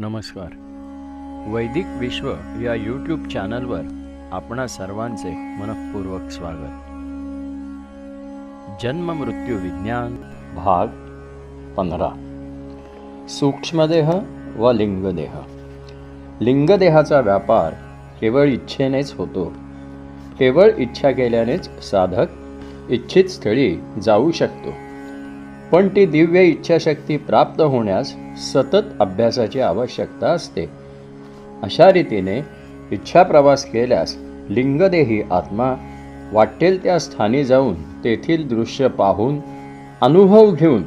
नमस्कार. वैदिक विश्व या यूट्यूब चॅनलवर आपणा सर्वांचे मनःपूर्वक स्वागत. जन्म मृत्यू विज्ञान भाग पंधरा. सूक्ष्मदेह व लिंगदेह लिंगदेहाचा व्यापार केवळ इच्छेनेच होतो. केवळ इच्छा केल्यानेच साधक इच्छित स्थळी जाऊ शकतो. पण ती दिव्य इच्छाशक्ती प्राप्त होण्यास सतत अभ्यासाची आवश्यकता असते. अशा रीतीने इच्छा प्रवास केल्यास लिंगदेही आत्मा वाटेल त्या स्थानी जाऊन तेथील दृश्य पाहून अनुभव घेऊन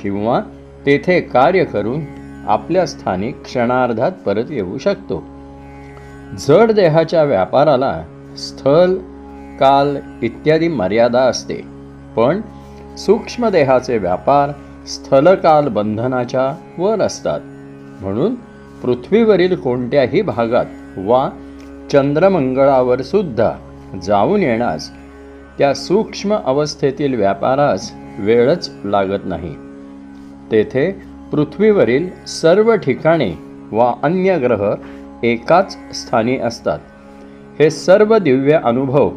किंवा तेथे कार्य करून आपल्या स्थानी क्षणार्धात परत येऊ शकतो. जड देहाच्या व्यापाराला स्थल काल इत्यादी मर्यादा असते. पण सूक्ष्म देहाचे व्यापार स्थलकाल बंधनाच्या वर असतात. म्हणून पृथ्वीवरील कोणत्याही भागात वा चंद्रमंगळावर सुद्धा जाऊन येण्यास त्या सूक्ष्म अवस्थेतील व्यापारास वेळच लागत नाही. तेथे पृथ्वीवरील सर्व ठिकाणे वा अन्य ग्रह एकाच स्थानी असतात. हे सर्व दिव्य अनुभव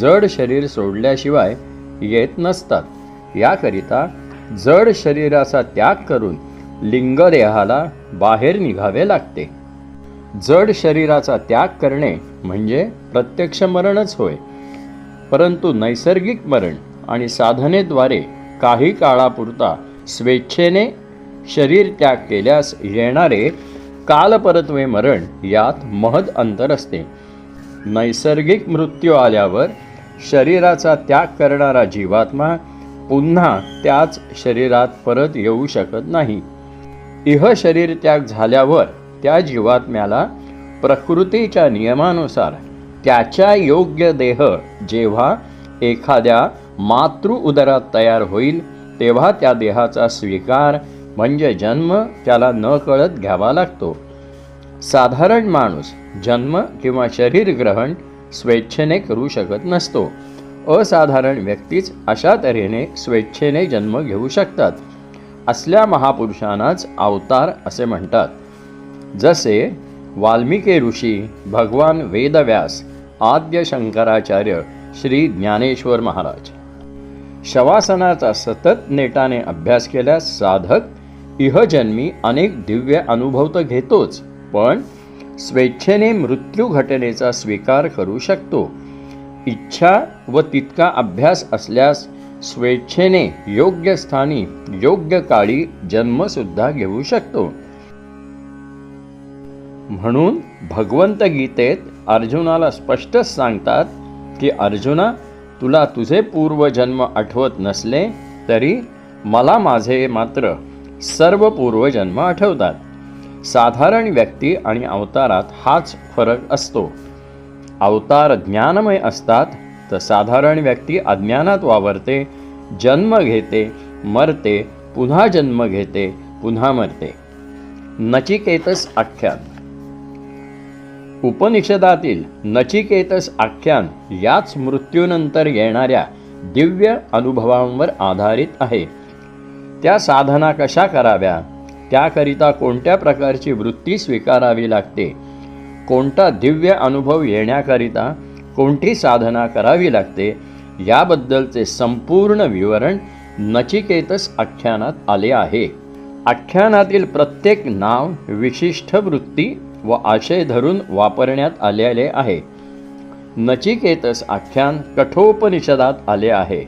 जड शरीर सोडल्याशिवाय येत नसतात. याकरिता जड शरीराचा त्याग करून लिंगदेहाला बाहेर निघावे लागते. जड शरीराचा त्याग करणे म्हणजे प्रत्यक्ष मरणच होय. परंतु नैसर्गिक मरण आणि साधनेद्वारे काही काळापुरता स्वेच्छेने शरीर त्याग केल्यास येणारे कालपरत्वे मरण यात महद अंतर असते. नैसर्गिक मृत्यू आल्यावर शरीराचा त्याग करणारा जीवात्मा पुन्हा त्याच शरीरात परत येऊ शकत नाही. इह शरीर त्याग झाल्यावर त्या जीवात्म्याला प्रकृतीच्या नियमानुसार त्याच्या योग्य देह जेव्हा एखाद्या मातृ उदरात तयार होईल तेव्हा त्या देहाचा स्वीकार म्हणजे जन्म त्याला न कळत घ्यावा लागतो. साधारण माणूस जन्म किंवा शरीर ग्रहण स्वेच्छेने करू शकत नसतो. असाधारण व्यक्तीच अशा तऱ्हेने स्वेच्छेने जन्म घेऊ शकतात. असल्या महापुरुषांनाच अवतार असे म्हणतात. जसे वाल्मिकी ऋषी भगवान वेदव्यास आद्य शंकराचार्य श्री ज्ञानेश्वर महाराज. शवासनाचा सतत नेटाने अभ्यास केल्यास साधक इहजन्मी अनेक दिव्य अनुभव तर घेतोच पण स्वेच्छेने मृत्यू घटनेचा स्वीकार करू शकतो. इच्छा व तितका अभ्यास असल्यास स्वेच्छेने योग्य स्थानी योग्य काळी जन्मसुद्धा घेऊ शकतो. म्हणून भगवंत गीतेत अर्जुनाला स्पष्टच सांगतात की अर्जुना तुला तुझे पूर्वजन्म आठवत नसले तरी मला माझे मात्र सर्व पूर्वजन्म आठवतात. साधारण व्यक्ती आणि अवतारात हाच फरक असतो. अवतार ज्ञानमय असतात तर साधारण व्यक्ती अज्ञानात वावरते जन्म घेते मरते पुन्हा जन्म घेते पुन्हा मरते. नचिकेतस आख्यान. उपनिषदातील नचिकेतस आख्यान याच मृत्यूनंतर येणाऱ्या दिव्य अनुभवांवर आधारित आहे. त्या साधना कशा कराव्या? त्याकरिता कोणत्या प्रकारची वृत्ती स्वीकारावी लागते? कोणता दिव्य अनुभव येण्याकरिता कोणती साधना करावी लागते याबद्दलचे संपूर्ण विवरण नचिकेतस आख्यानात आले आहे. आख्यानातील प्रत्येक नाव विशिष्ट वृत्ती व आशय धरून वापरण्यात आलेले आहे. नचिकेतस आख्यान कठोपनिषदात आले आहे.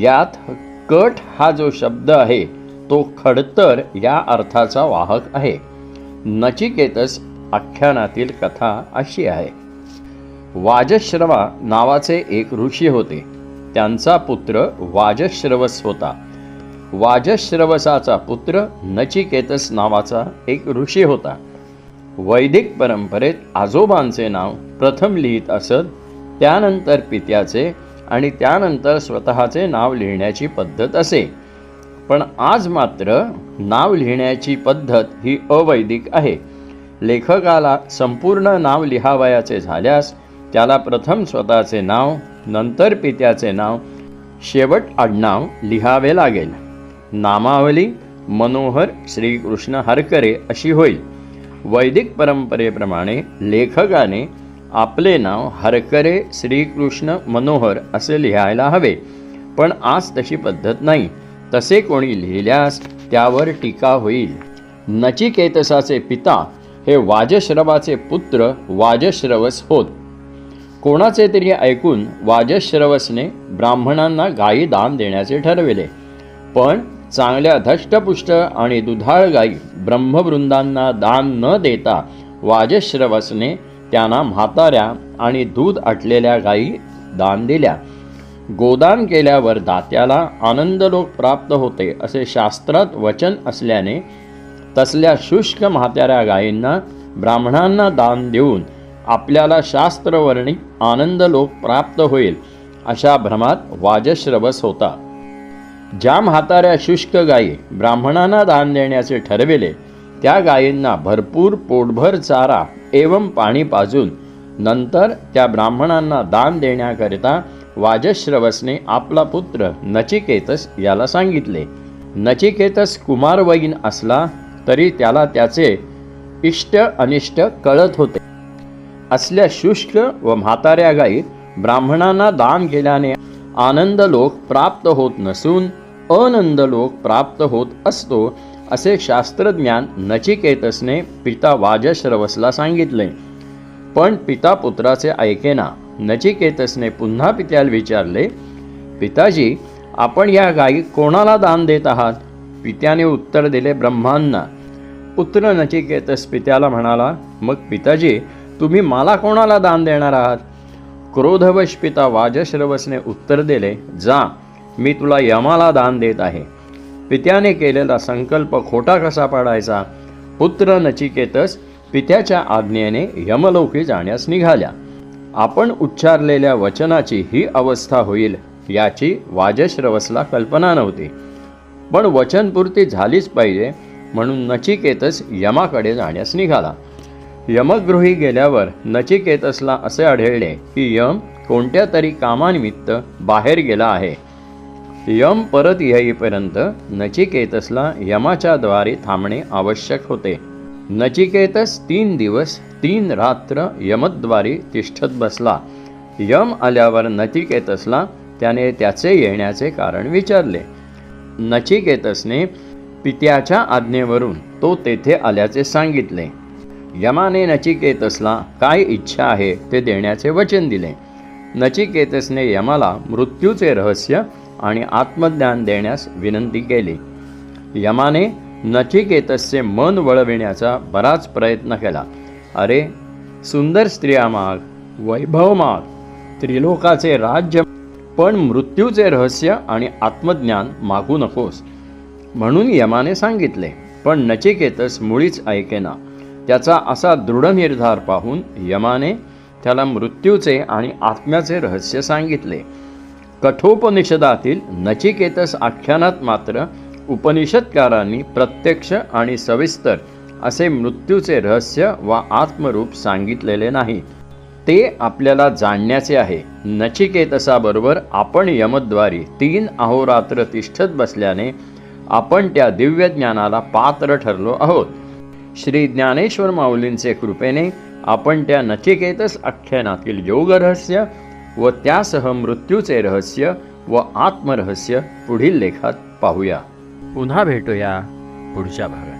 यात कट हा जो शब्द आहे तो खडतर या अर्थाचा वाहक आहे. नचिकेतस आख्यानातील कथा अशी आहे. वाजश्रवा नावाचे एक ऋषी होते. त्यांचा पुत्र वाजश्रवस होता वाजश्रवसाचा पुत्र नचिकेतस नावाचा एक ऋषी होता. वैदिक परंपरेत आजोबांचे नाव प्रथम लिहित असत त्यानंतर पित्याचे आणि त्यानंतर स्वतःचे नाव लिहिण्याची पद्धत असे. पण आज मात्र नाव लिहिण्याची पद्धत ही अवैदिक आहे. लेखकाला संपूर्ण नाव लिहावयाचे झाल्यास त्याला प्रथम स्वतःचे नाव नंतर पित्याचे नाव शेवट आडनाव लिहावे लागेल. नामावली मनोहर श्रीकृष्ण हरकरे अशी होईल. वैदिक परंपरेप्रमाणे लेखकाने आपले नाव हरकरे श्रीकृष्ण मनोहर असे लिहायला हवे. पण आज तशी पद्धत नाही. तसे कोणी लिहिल्यास त्यावर टीका होईल. नचिकेतसाचे पिता हे वाजश्रवाचे पुत्र वाजश्रवस होत. कोणाचे तरी ऐकून वाजश्रवसने ब्राह्मणांना गायी दान देण्याचे ठरविले. पण चांगल्या धष्टपुष्ट आणि दुधाळ गायी ब्रह्मवृंदांना दान न देता वाजश्रवसने त्यांना म्हाताऱ्या आणि दूध आटलेल्या गायी दान दिल्या. गोदान केल्यावर दात्याला आनंदलोक प्राप्त होते असे शास्त्रात वचन असल्याने तसल्या शुष्क म्हाताऱ्या गायींना ब्राह्मणांना दान देऊन आपल्याला शास्त्रवर्णिक आनंदलोक प्राप्त होईल अशा भ्रमात वाजश्रवस होता. ज्या म्हाताऱ्या शुष्क गायी ब्राह्मणांना दान देण्याचे ठरविले त्या गायींना भरपूर पोटभर चारा एवं पाणी पाजून नंतर त्या ब्राह्मणांना दान देण्याकरिता वाजश्रवसने आपला पुत्र नचिकेतस याला सांगितले. नचिकेतस कुमारवयीन असला तरी त्याला त्याचे इष्ट अनिष्ट कळत होते. असल्या शुष्क व म्हाताऱ्या गायी ब्राह्मणांना दान केल्याने आनंदलोक प्राप्त होत नसून अनंदलोक प्राप्त होत असतो असे शास्त्रज्ञान नचिकेतसने पिता वाजश्रवसला सांगितले. पण पिता पुत्राचे ऐकेना नचिकेतसने पुन्हा पित्याला विचारले पिताजी आपण या गायी कोणाला दान देत आहात? पित्याने उत्तर दिले ब्रह्मांना पुत्र नचिकेतस पित्याला म्हणाला मग पिताजी तुम्ही मला कोणाला दान देणार आहात? क्रोधवश पिता वाजश्रवसने उत्तर दिले जा मी तुला यमाला दान देत आहे. पित्याने केलेला संकल्प खोटा कसा पाडायचा? पुत्र नचिकेतस पित्याच्या आज्ञेने यमलोकी जाण्यास निघाल्या. आपण उच्चारलेल्या वचनाची ही अवस्था होईल याची वाजश्रवसला कल्पना नव्हती. पण वचनपूर्ती झालीच पाहिजे म्हणून नचिकेतस यमाकडे जाण्यास निघाला. यमगृही गेल्यावर नचिकेतसला असे आढळले की यम कोणत्या तरी कामानिमित्त बाहेर गेला आहे. यम परत येईपर्यंत नचिकेतसला यमाच्या द्वारे थांबणे आवश्यक होते. नचिकेतस तीन दिवस तीन रात्र यमद्वारी तिष्ठत बसला. यम आल्यावर नचिकेतसला त्याने त्याचे येण्याचे कारण विचारले. नचिकेतसने पित्याच्या आज्ञेवरून तो तेथे आल्याचे सांगितले. यमाने नचिकेतसला काय इच्छा आहे ते देण्याचे वचन दिले. नचिकेतसने यमाला मृत्यूचे रहस्य आणि आत्मज्ञान देण्यास विनंती केली. यमाने नचिकेतसचे मन वळविण्याचा बराच प्रयत्न केला. अरे सुंदर स्त्रिया माग वैभव माग त्रिलोकाचे राज्य पण मृत्यूचे रहस्य आणि आत्मज्ञान मागू नकोस. म्हणून यमाने सांगितले पण नचिकेतस मुळीच ऐकेना. त्याचा असा दृढ निर्धार पाहून यमाने त्याला मृत्यूचे आणि आत्म्याचे रहस्य सांगितले. कठोपनिषदातील नचिकेतस आख्यानात मात्र उपनिषदकारांनी प्रत्यक्ष आणि सविस्तर असे मृत्यूचे रहस्य वा आत्मरूप सांगितलेले नाही. ते आपल्याला जाणण्याचे आहे. नचिकेतसाबरोबर आपण यमद्वारी तीन अहोरात्र तिष्ठत बसल्याने आपण त्या दिव्य ज्ञानाला पात्र ठरलो आहोत. श्री ज्ञानेश्वर माऊलींचे कृपेने आपण त्या नचिकेतस आख्यानातील योगरहस्य व त्यासह मृत्यूचे रहस्य व आत्मरहस्य पुढील लेखात पाहूया. पुन्हा भेटूया पुढच्या भागात.